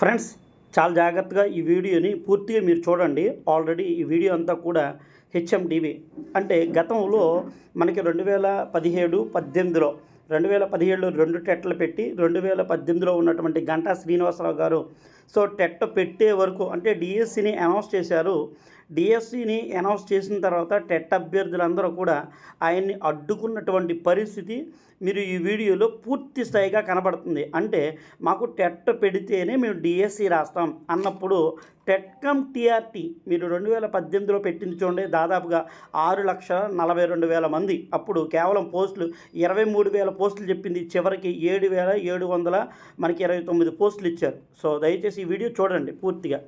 Friends చాలా జాగ్రత్తగా ఈ వీడియోని పూర్తిగా మీరు చూడండి. ఆల్రెడీ ఈ వీడియో అంతా కూడా హెచ్ఎండివి అంటే గతంలో మనకి రెండు వేల పదిహేడు పద్దెనిమిదిలో రెండు వేల పదిహేడులో రెండు టెట్లు పెట్టి రెండు వేల పద్దెనిమిదిలో ఉన్నటువంటి గంటా శ్రీనివాసరావు గారు. సో టెట్ పెట్టే వరకు అంటే డిఎస్సిని అనౌన్స్ చేశారు. డిఎస్సిని అనౌన్స్ చేసిన తర్వాత టెట్ అభ్యర్థులందరూ కూడా ఆయన్ని అడ్డుకున్నటువంటి పరిస్థితి మీరు ఈ వీడియోలో పూర్తి స్థాయిగా కనబడుతుంది. అంటే మాకు టెట్ పెడితేనే మేము డిఎస్సి రాస్తాం అన్నప్పుడు టెట్కమ్ టీఆర్టీ మీరు రెండు వేల పద్దెనిమిదిలో పెట్టింది చూడండి దాదాపుగా ఆరు లక్షల నలభై రెండు వేల మంది. అప్పుడు కేవలం పోస్టులు ఇరవై మూడు వేల పోస్టులు చెప్పింది. చివరికి ఏడు వేల ఏడు వందల మనకి ఇరవై తొమ్మిది పోస్టులు ఇచ్చారు. సో దయచేసి ఈ వీడియో చూడండి పూర్తిగా.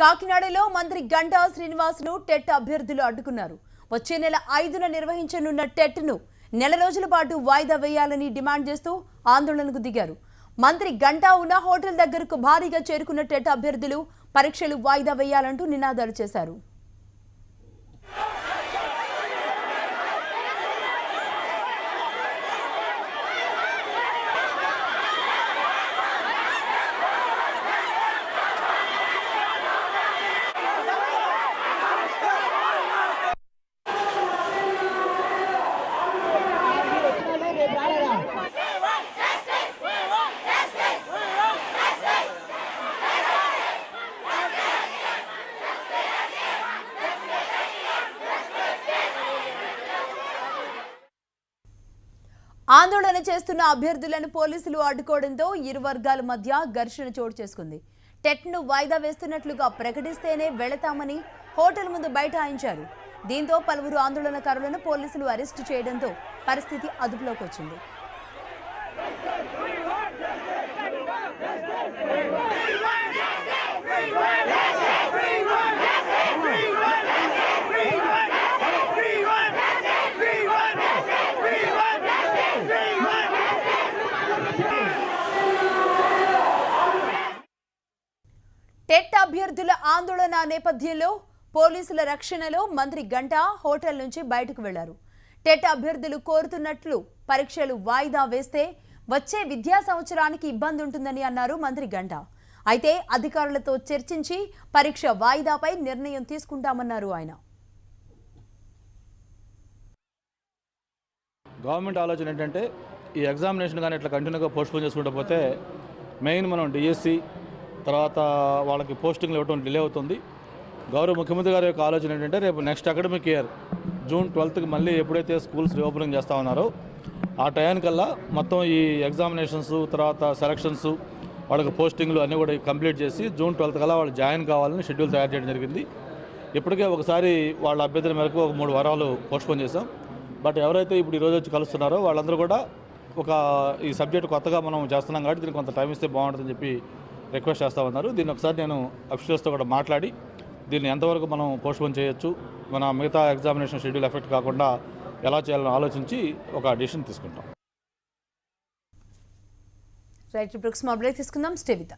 కాకినాడలో మంత్రి గంటా శ్రీనివాస్ను టెట్ అభ్యర్థులు అడ్డుకున్నారు. వచ్చే నెల ఐదున నిర్వహించనున్న టెట్ను నెల రోజుల పాటు వాయిదా వేయాలని డిమాండ్ చేస్తూ ఆందోళనకు దిగారు. మంత్రి గంటా ఉన్న హోటల్ దగ్గరకు భారీగా చేరుకున్న టెట్ అభ్యర్థులు పరీక్షలు వాయిదా వేయాలంటూ నినాదాలు చేశారు. ఆందోళన చేస్తున్న అభ్యర్థులను పోలీసులు అడ్డుకోవడంతో ఇరు వర్గాల మధ్య ఘర్షణ చోటు చేసుకుంది. టెట్ను వాయిదా వేస్తున్నట్లుగా ప్రకటిస్తేనే వెళతామని హోటల్ ముందు బైఠాయించారు. దీంతో పలువురు ఆందోళనకారులను పోలీసులు అరెస్టు చేయడంతో పరిస్థితి అదుపులోకి వచ్చింది. అభ్యర్థుల ఆందోళన నేపథ్యంలో పోలీసుల రక్షణలో మంత్రి గంటా హోటల్ నుంచి బయటకు వెళ్ళారు. టెట్ అభ్యర్థులు కోరుతున్నట్లు పరీక్షలు వాయిదా వేస్తే వచ్చే విద్యా సంవత్సరానికి ఇబ్బంది ఉంటుందని అన్నారు మంత్రి గంటా. అయితే అధికారులతో చర్చించి పరీక్ష వాయిదాపై నిర్ణయం తీసుకుంటామన్నారు ఆయన. గవర్నమెంట్ ఆలోచన ఏంటంటే ఈ ఎగ్జామినేషన్ కానీ ఇట్లా కంటిన్యూగా పోస్ట్పోన్ చేసుకుంటూ పోతే మెయిన్ మనం డిఎస్సి తర్వాత వాళ్ళకి పోస్టింగ్లు ఇవ్వడం డిలే అవుతుంది. గౌరవ ముఖ్యమంత్రి గారి యొక్క ఆలోచన ఏంటంటే రేపు నెక్స్ట్ అకాడమిక్ ఇయర్ జూన్ ట్వెల్త్కి మళ్ళీ ఎప్పుడైతే స్కూల్స్ రీఓపెనింగ్ చేస్తా ఉన్నారో ఆ టయానికల్లా మొత్తం ఈ ఎగ్జామినేషన్స్ తర్వాత సెలక్షన్స్ వాళ్ళకి పోస్టింగ్లు అన్నీ కూడా కంప్లీట్ చేసి జూన్ ట్వెల్త్ కల్లా వాళ్ళు జాయిన్ కావాలని షెడ్యూల్ తయారు చేయడం జరిగింది. ఇప్పటికే ఒకసారి వాళ్ళ అభ్యర్థుల మేరకు ఒక మూడు వారాలు పోస్ట్పోన్ చేశాం. బట్ ఎవరైతే ఇప్పుడు ఈరోజు వచ్చి కలుస్తున్నారో వాళ్ళందరూ కూడా ఒక ఈ సబ్జెక్ట్ కొత్తగా మనం చేస్తున్నాం కాబట్టి దీనికి కొంత టైం ఇస్తే బాగుంటుందని చెప్పి రిక్వెస్ట్ చేస్తా ఉన్నారు. దీన్ని ఒకసారి నేను అఫీషియల్స్తో కూడా మాట్లాడి దీన్ని ఎంతవరకు మనం పోస్ట్పోన్ చేయొచ్చు మన మిగతా ఎగ్జామినేషన్ షెడ్యూల్ ఎఫెక్ట్ కాకుండా ఎలా చేయాలని ఆలోచించి ఒక డిసిషన్ తీసుకుంటాం. రైట్ ఇప్పుడు బ్రేక్ తీసుకుందాం. Stay with.